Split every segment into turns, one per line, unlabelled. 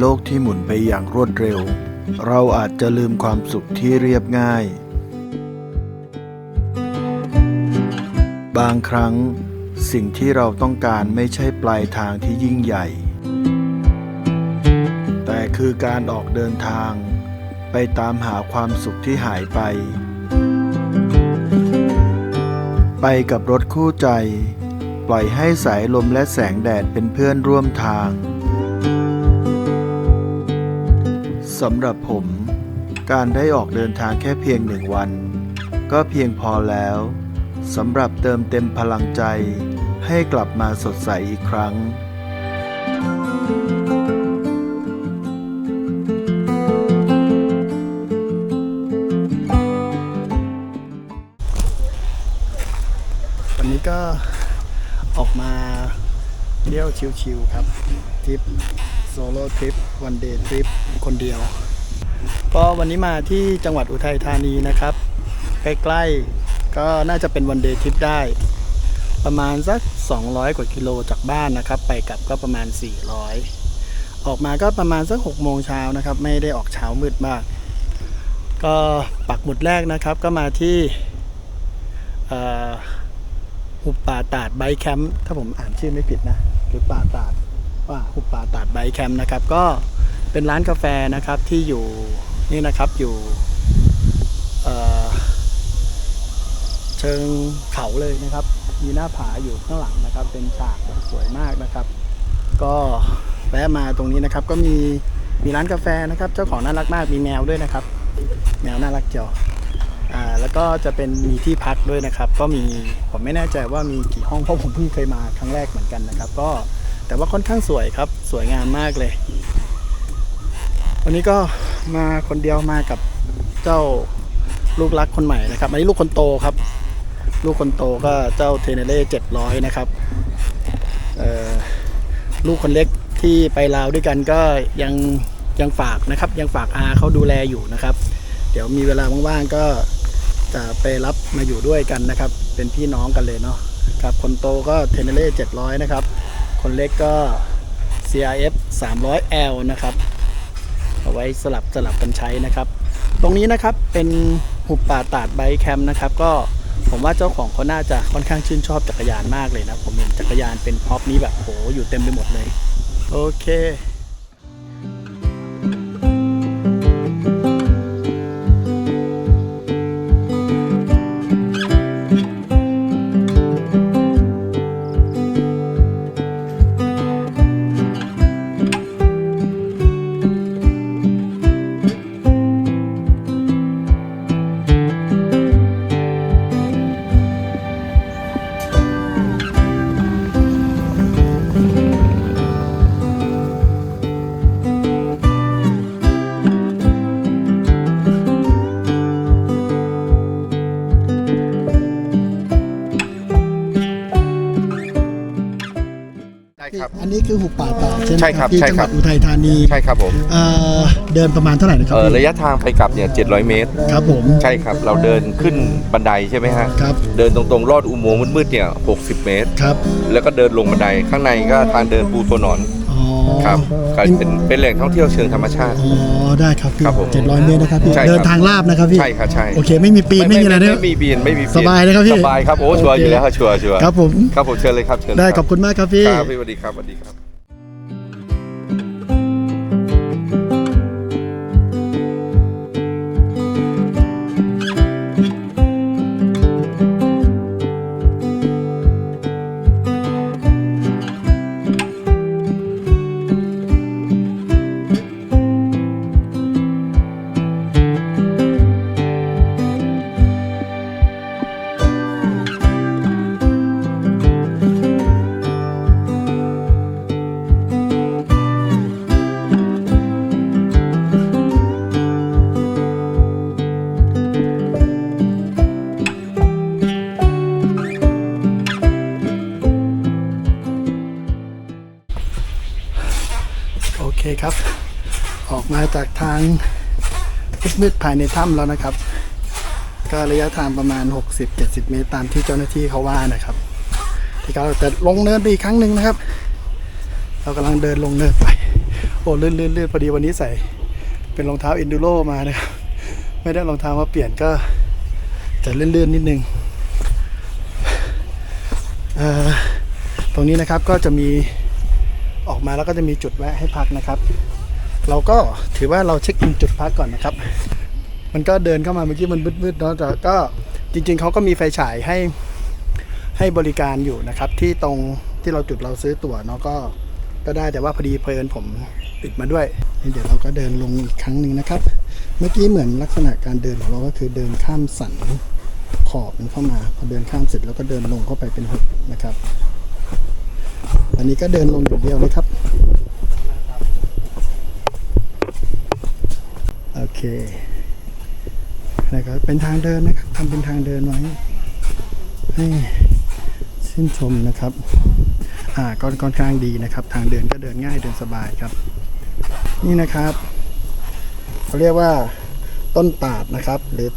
โลกที่หมุนไปอย่างรวดเร็ว เราอาจจะลืมความสุขที่เรียบง่าย บางครั้ง สิ่งที่เราต้องการไม่ใช่ปลายทางที่ยิ่งใหญ่ แต่คือการออกเดินทาง ไปตามหาความสุขที่หายไป ไปกับรถคู่ใจ ปล่อยให้สายลมและแสงแดดเป็นเพื่อนร่วมทาง สำหรับผม การได้ออกเดินทางแค่เพียงหนึ่งวัน ก็เพียงพอแล้วสำหรับเติมเต็มพลังใจให้กลับมาสดใสอีกครั้ง
วันนี้ก็ออกมาเที่ยวชิวๆครับทริป โซโล่ทริปวันเดย์ทริปคนเดียว ก็วันนี้มาที่จังหวัดอุทัยธานีนะครับ ใกล้ๆก็น่าจะเป็นวันเดย์ทริปได้ ประมาณสัก 200 กว่ากิโลจากบ้านนะครับ ไปกลับก็ประมาณ 400 ออกมาก็ประมาณสัก6โมงเช้านะครับ ไม่ได้ออกเช้ามืดมาก ก็ปักหมุดแรกนะครับก็มาที่อ่อหุบป่าตาดไบแคมป์ถ้าผมอ่านชื่อไม่ผิดนะ หรือป่าตาด ว่าหุบป่าตาดไบแคมป์นะครับ ก็เป็นร้านกาแฟนะครับที่อยู่นี่นะครับอยู่เชิงเขาเลยนะครับ มีหน้าผาอยู่ข้างหลังนะครับ เป็นฉากสวยมากนะครับ ก็แวะมาตรงนี้นะครับ ก็มีมีร้านกาแฟนะครับ เจ้าของน่ารักมากมีแมวด้วยนะครับ แมวน่ารักเจียวอ่าแล้วก็จะเป็นมีที่พักด้วยนะครับ ก็มีผมไม่แน่ใจว่ามีกี่ห้องเพราะผมเพิ่งเคยมาครั้งแรกเหมือนกันนะครับ ก็ แต่ว่าค่อนข้างสวยครับ สวยงามมากเลย วันนี้ก็มาคนเดียวมากับเจ้าลูกรักคนใหม่นะครับอันนี้ลูกคนโตครับ ลูกคนโตก็เจ้าเทเนเล่เจ็ดร้อยนะครับลูกคนเล็กที่ไปลาวด้วยกันก็ยังยังฝากนะครับ ยังฝากอาเขาดูแลอยู่นะครับ เดี๋ยวมีเวลาว่างๆก็จะไปรับมาอยู่ด้วยกันนะครับ เป็นพี่น้องกันเลยเนาะครับคนโตก็เทเนเล่700นะครับ คนเล็กก็ CRF 300L นะครับ เอาไว้สลับสลับกันใช้นะครับ ตรงนี้นะครับเป็นหุบป่าตาดไบค์แคมป์นะครับ ก็ผมว่าเจ้าของเขาน่าจะค่อนข้างชื่นชอบจักรยานมากเลยนะ ผมเห็นจักรยานเป็นพ็อปนี้แบบโหอยู่เต็มไปหมดเลย โอเค นนี้คือหุบป่าตาดใช่ไหม
ใช่ครับ
ที่
ใช่
จังห
ครั
วั
บ
ดอุทัยธานี
ใช่ครับผม
เอ่อเดินประมาณเท่าไหร่นะครั
เออ
พี่
ระยะทางไปกลับเนี่ย700 เมตร
ครับผม
ใช่ครับ เราเดินขึ้นบันไดใช่ไหมฮะ
ครับ
เดินตรงๆลอดอุโมงค์มืดๆเนี่ย 60 เมตร
ครับ
แล้วก็เดินลงบันได ข้างในก็ทางเดินปูตัวหนอน
อ๋อ
ครับก็เป็นเป็นแหล่งท่องเที่ยวเชิงธรรมชาติ
อ๋อได้ครับพี่
ครับผม
เจ็ดร้อยเมตรนะครับพี่
ใช่ครับ
เดินทางลาบนะครับพี่
ใช่ครับใช่
โอเคไม่มีปีนไม่มีอะไรเนี่ย
ไม่มีบีนไม่มีปี
สบายนะครับพี่
สบายครับโอ้ชัวร์อยู่แล้วครับชัวร์ชัวร์
ครับผม
ครับผมเชิญเลยครับเชิญ
ได้
เลย
ขอบคุณมากครับพี่
ครับพี่สวัสดีครับสวัสดีครับ
จากทางมืดๆภายในถ้ำแล้วนะครับ ก็ระยะทางประมาณ 60-70 เมตรตามที่เจ้าหน้าที่เขาว่านะครับที่เขาแต่ลงเนินไปอีกครั้งหนึ่งนะครับ เรากำลังเดินลงเนินไป โอ้ลื่นลื่นลื่นพอดีวันนี้ใส่ เป็นรองเท้า enduro มานะครับ ไม่ได้รองเท้ามาเปลี่ยนก็จะลื่นๆนิดนึงเอ่อตรงนี้นะครับก็จะมีออกมาแล้วก็จะมีจุดแวะให้พักนะครับ เราก็ถือว่าเราเช็คอินจุดพักก่อนนะครับ มันก็เดินเข้ามาเมื่อกี้มันมืดๆเนาะแต่ก็จริง ๆเขาก็มีไฟฉายให้ให้บริการอยู่นะครับ ที่ตรงที่เราจุดเราซื้อตั๋วเนาะก็ก็ได้แต่ว่าพอดีเพลินผมติดมาด้วยนี่เดี๋ยวเราก็เดินลงอีกครั้งหนึ่งนะครับ เมื่อกี้เหมือนลักษณะการเดินของเราก็คือเดินข้ามสันขอบมันเข้ามาพอเดินข้ามเสร็จแล้วก็เดินลงเข้าไปเป็นหุบนะครับ อันนี้ก็เดินลงอย่างเดียวเลยครับ โอ เคนะครับเป็นทางเดินนะครับทำเป็นทางเดินไว้ให้ชื่นชมนะครับอ่าก็ค่อนข้างดีนะครับ ทางเดินก็เดินง่ายเดินสบายครับ นี่นะครับเขาเรียกว่าต้นตาดนะครับ หรือ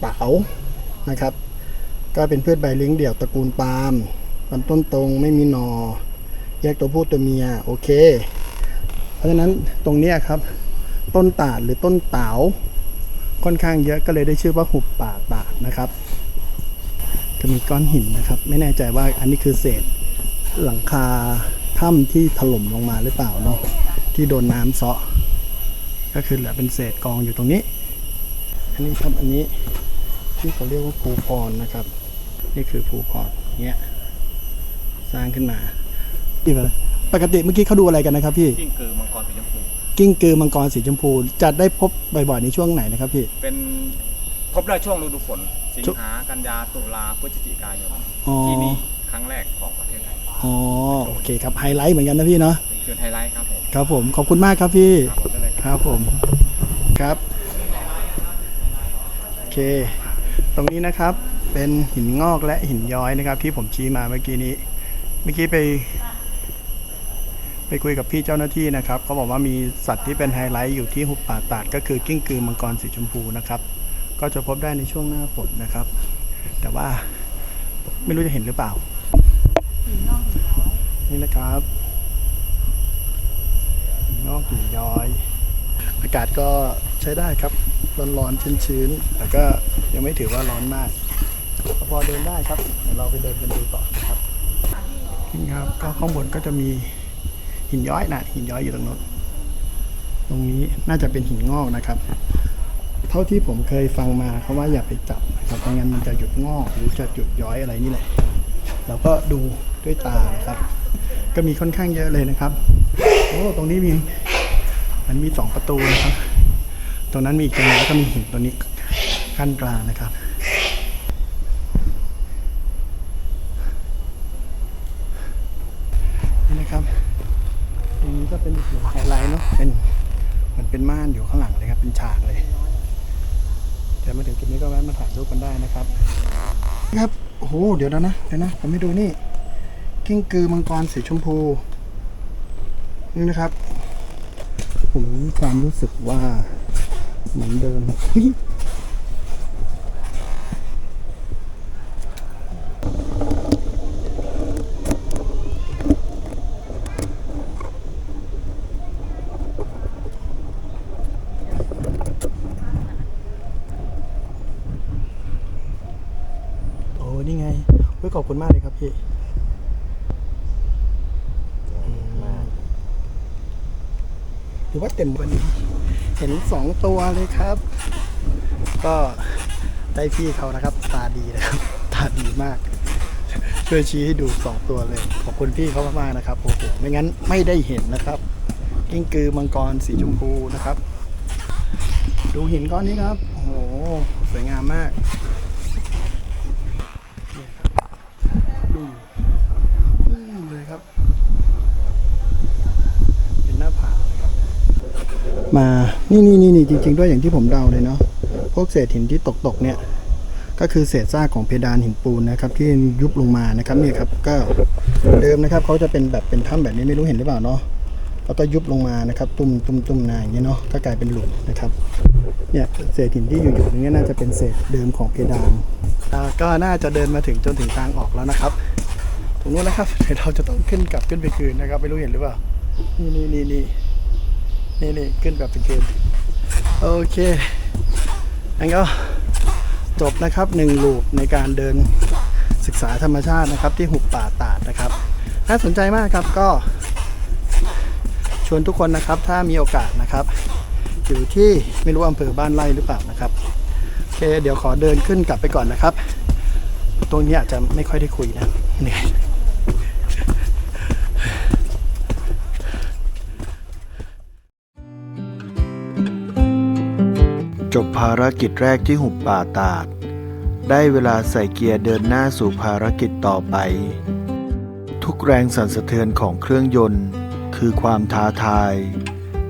เต๋านะครับ ก็เป็นพืชใบเลี้ยงเดี่ยวตระกูลปาล์มลำต้นตรงไม่มีหนอ แยกตัวผู้ตัวเมียโอเค เพราะฉะนั้นตรงนี้ครับ ต้นตาดหรือต้นเตาค่อนข้างเยอะก็เลยได้ชื่อว่าหุบป่าตาดนะครับก็มีก้อนหินนะครับ ไม่แน่ใจว่าอันนี้คือเศษหลังคาถ้ำที่ถล่มลงมาหรือเปล่าเนาะที่โดนน้ำเซาะ ก็คือเหลือเป็นเศษกองอยู่ตรงนี้ อันนี้ครับอันนี้ที่เขาเรียกว่าภูพรนะครับ นี่คือภูพรเนี้ยสร้างขึ้นมาอีกอะไรปกติเมื่อกี้เขาดูอะไรกันนะครับพี่
กิ้งกือมังกรสีชมพู
กิ้งกือมังกรสีชมพู จะได้พบบ่อยๆในช่วงไหนนะครับพี่
เป็นพบได้ช่วงฤดูฝน สิง
ช่วง
หากันยาตุลาพฤศจิกายน
อ๋อ
ที่นี่ครั้งแรกของประเทศไทย
อ๋อโอเคครับไฮไลท์เหมือนกันนะพี่เนาะ
เป็นจุดไฮไลท์ครับผม
ครับผมขอบคุณมากครับพี่
ครับผมได้เลยครับ
ครับผมครับโอเค ตรงนี้นะครับเป็นหินงอกและหินย้อยนะครับ ที่ผมชี้มาเมื่อกี้นี้ เมื่อกี้ไป ไปคุยกับพี่เจ้าหน้าที่นะครับเขาบอกว่ามีสัตว์ที่เป็นไฮไลท์อยู่ที่หุบป่าตาดก็คือกิ้งกือมังกรสีชมพูนะครับ ก็จะพบได้ในช่วงหน้าฝนนะครับ แต่ว่าไม่รู้จะเห็นหรือเปล่า นี่นะครับนอกหินย้อย อากาศก็ใช้ได้ครับ ร้อนๆชื้นๆ แต่ก็ยังไม่ถือว่าร้อนมาก พอเดินได้ครับเดี๋ยวเราไปเดินกันดูต่อนะครับนี่ครับก็ข้างบนก็จะมี หินย้อยนะหินย้อยอยู่ตรงโน้นตรงนี้น่าจะเป็นหินงอกนะครับ เท่าที่ผมเคยฟังมาเขาว่าอย่าไปจับนะครับไม่งั้นมันจะหยุดงอกหรือจะหยุดย้อยอะไรนี่แหละเราก็ดูด้วยตานะครับ ก็มีค่อนข้างเยอะเลยนะครับโอ้ตรงนี้มีมันมีสองประตูนะครับ ตรงนั้นมีอีกตรงนึงแล้วก็มีหินตัวนี้ขั้นกลางนะครับ นี่นะครับ ตรงนี้ก็ เป็นอีกหนึ่งไฮไลท์เนาะเป็นเหมือนเป็นม่านอยู่ข้างหลังเลยครับ เป็นฉากเลยเดี๋ยวมาถึงจุดนี้ก็แวะมาถ่ายรูปกันได้นะครับครับโอ้โหเดี๋ยวนะเดี๋ยวนะผมไม่ดูนี่กิ้งกือมังกรสีชมพูนี่นะครับ ผมความรู้สึกว่าเหมือนเดิม โอ้นี่ไงเฮ้ย ขอบคุณมากเลยครับพี่ถือว่าเต็มวันนี้เห็นสองตัวเลยครับ ก็ได้พี่เขานะครับ ตาดีนะครับ ตาดีมาก ช่วยชี้ให้ดูสองตัวเลย ขอบคุณพี่เขามากๆนะครับโอ้โหไม่งั้นไม่ได้เห็นนะครับ กิ้งกือมังกรสีชมพูนะครับ ดูหินก้อนนี้ครับ โอ้โหสวยงามมาก ดูอืมเลยครับ เป็นหน้าผาเลยครับ มานี่นี่นี่นี่จริง ๆ ด้วยอย่างที่ผมเดาเลยเนาะพวกเศษหินที่ตกตกๆเนี่ย ก็คือเศษซากของเพดานหินปูนนะครับ ที่ยุบลงมานะครับนี่ครับก็เดิมนะครับเขาจะเป็นแบบเป็นถ้ำแบบนี้ไม่รู้เห็นหรือเปล่าเนาะแล้วก็ยุบลงมานะครับ ตุ่มตุ่มตุ่มนาอย่างเงี้เนาะก็กลายเป็นหลุมนะครับเนี่ยเศษหินที่อยู่อยู่ตรงนี้น่าจะเป็นเศษเดิมของเพดานก็น่าจะเดินมาถึงจนถึงทางออกแล้วนะครับตรงนู้นนะครับเดี๋ยวเราจะต้องขึ้นกลับขึ้นไปคืนนะครับ ไม่รู้เห็นหรือเปล่านี่นี่นี่นี่ นี่นี่ขึ้นแบบเป็นคืนโอเคงั้นก็จบนะครับหนึ่งลูปในการเดินศึกษาธรรมชาตินะครับ ที่หุบป่าตาดนะครับน่าสนใจมากครับก็ ชวนทุกคนนะครับถ้ามีโอกาสนะครับ อยู่ที่ไม่รู้อำเภอบ้านไร่หรือเปล่านะครับโอเคเดี๋ยวขอเดินขึ้นกลับไปก่อนนะครับ ตรงนี้อาจจะไม่ค่อยได้คุยนะเหนื่อย
จบภารกิจแรกที่หุบป่าตาด ได้เวลาใส่เกียร์เดินหน้าสู่ภารกิจต่อไป ทุกแรงสั่นสะเทือนของเครื่องยนต์ คือความท้าทาย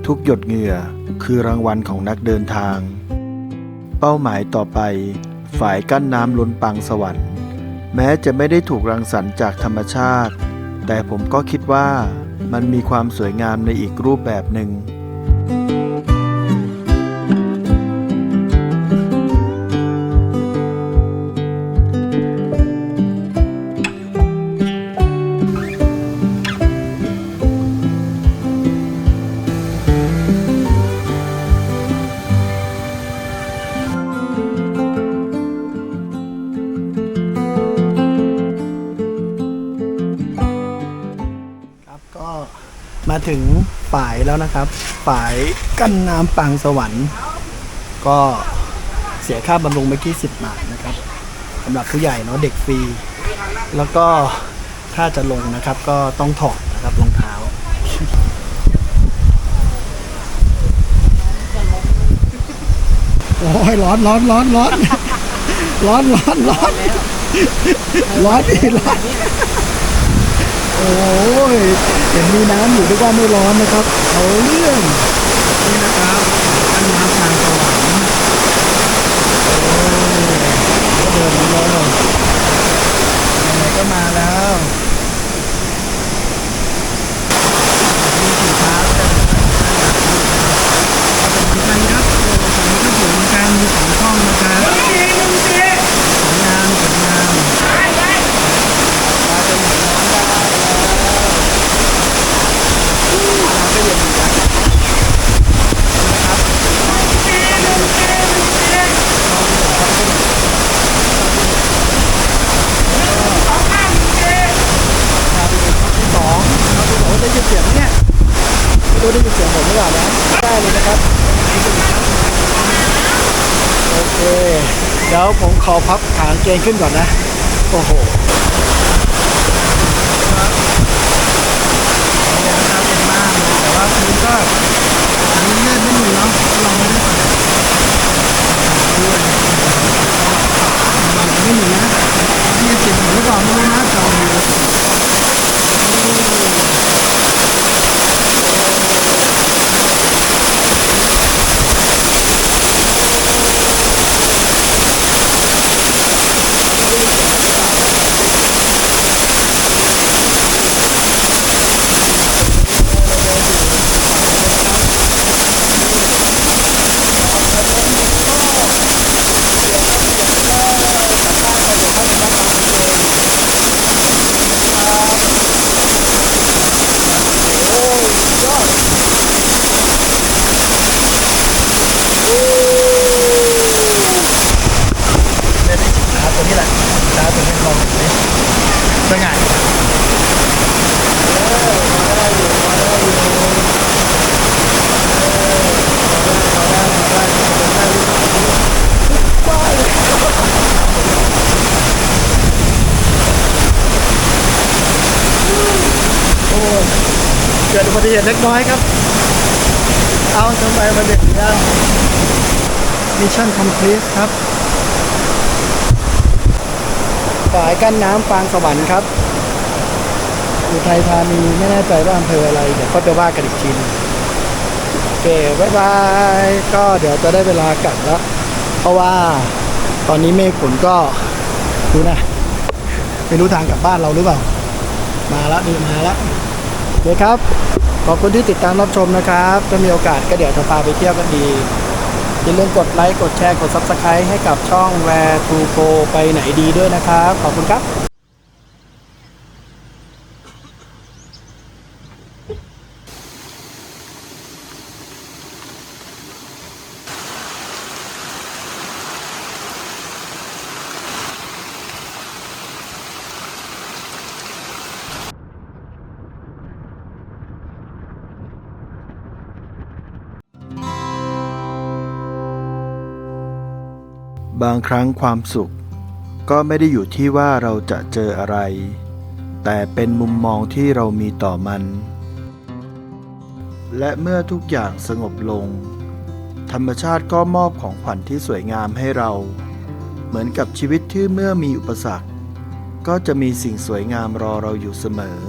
ทุกหยดเหงื่อคือรางวัลของนักเดินทาง เป้าหมายต่อไปฝ่ายกั้นน้ำล้นปังสวรรค์ แม้จะไม่ได้ถูกรังสรรค์จากธรรมชาติ แต่ผมก็คิดว่ามันมีความสวยงามในอีกรูปแบบหนึ่ง
ถึงฝายแล้วนะครับฝายกั้นน้ำปังสวรรค์ ก็เสียค่าบำรุงเมื่อกี้สิบบาทนะครับสำหรับผู้ใหญ่เนาะเด็กฟรี แล้วก็ถ้าจะลงนะครับก็ต้องถอดนะครับรองเท้าโอ้ยร้อนร้อนร้อนร้อนร้อนร้อนร้อนร้อนดิร้อน โอ้ยเห็นมีน้ำอยู่ด้วยว่าไม่ร้อนนะครับ เอาเรื่องนี่นะครับอันน้ำทางสวรรค์โอ้ยก็เดินมาแล้วไหนๆก็มาแล้วมีสินค้าเป็นกันครับสองก็ถึงกันมีสองช่องนะครับสวยงามสวยงามมาจนถึงน้ำได้แล้ว น้ำก็เย็นดีนะที่สองเราดูบอกว่าได้ยินเสียงไหมเนี่ยไม่รู้ได้ยินเสียงผมหรือเปล่านะได้เลยนะครับ โอเค เดี๋ยวผมขอพับขางเกงขึ้นก่อนนะ โอ้โหเนี่ยนะครับเย็นมากเลยแต่ว่าพื้นก็อันนี้เลือดไม่มีเนาะลองไม่ได้ด้วยไม่มีนะนี่เสียงหรือเปล่าไม่รู้นะจอดูเนี่ยได้ขาตัวนี้แหละขาตัวนี้ลองดูดิสง่ายโอ้ย เกิดอุบัติเหตุเล็กน้อยครับ เอาทำไมมาเด็กแล้วมิชชั่นคอมพลีทครับฝายกั้นน้ำปางสวรรค์ครับอยู่ไทยธานีไม่แน่ใจว่าอำเภออะไร เดี๋ยวก็จะว่ากันอีกทีนึงโอเคบายบายก็เดี๋ยวจะได้เวลากลับแล้ว เพราะว่าตอนนี้เมฆฝนก็ดูนะไม่รู้ทางกลับบ้านเราหรือเปล่า มาแล้วนี่มาแล้วโอเคครับ ขอบคุณที่ติดตามรับชมนะครับ ถ้ามีโอกาสก็เดี๋ยวจะพาไปเที่ยวกันดี อย่าลืมกดไลค์ กดแชร์ กด Subscribe ให้กับช่องแวร์ทูโกไปไหนดีด้วยนะครับ ขอบคุณครับ
ครั้งความสุข ก็ไม่ได้อยู่ที่ว่าเราจะเจออะไร แต่เป็นมุมมองที่เรามีต่อมัน และเมื่อทุกอย่างสงบลง ธรรมชาติก็มอบของขวัญที่สวยงามให้เรา เหมือนกับชีวิตที่เมื่อมีอุปสรรค ก็จะมีสิ่งสวยงามรอเราอยู่เสมอ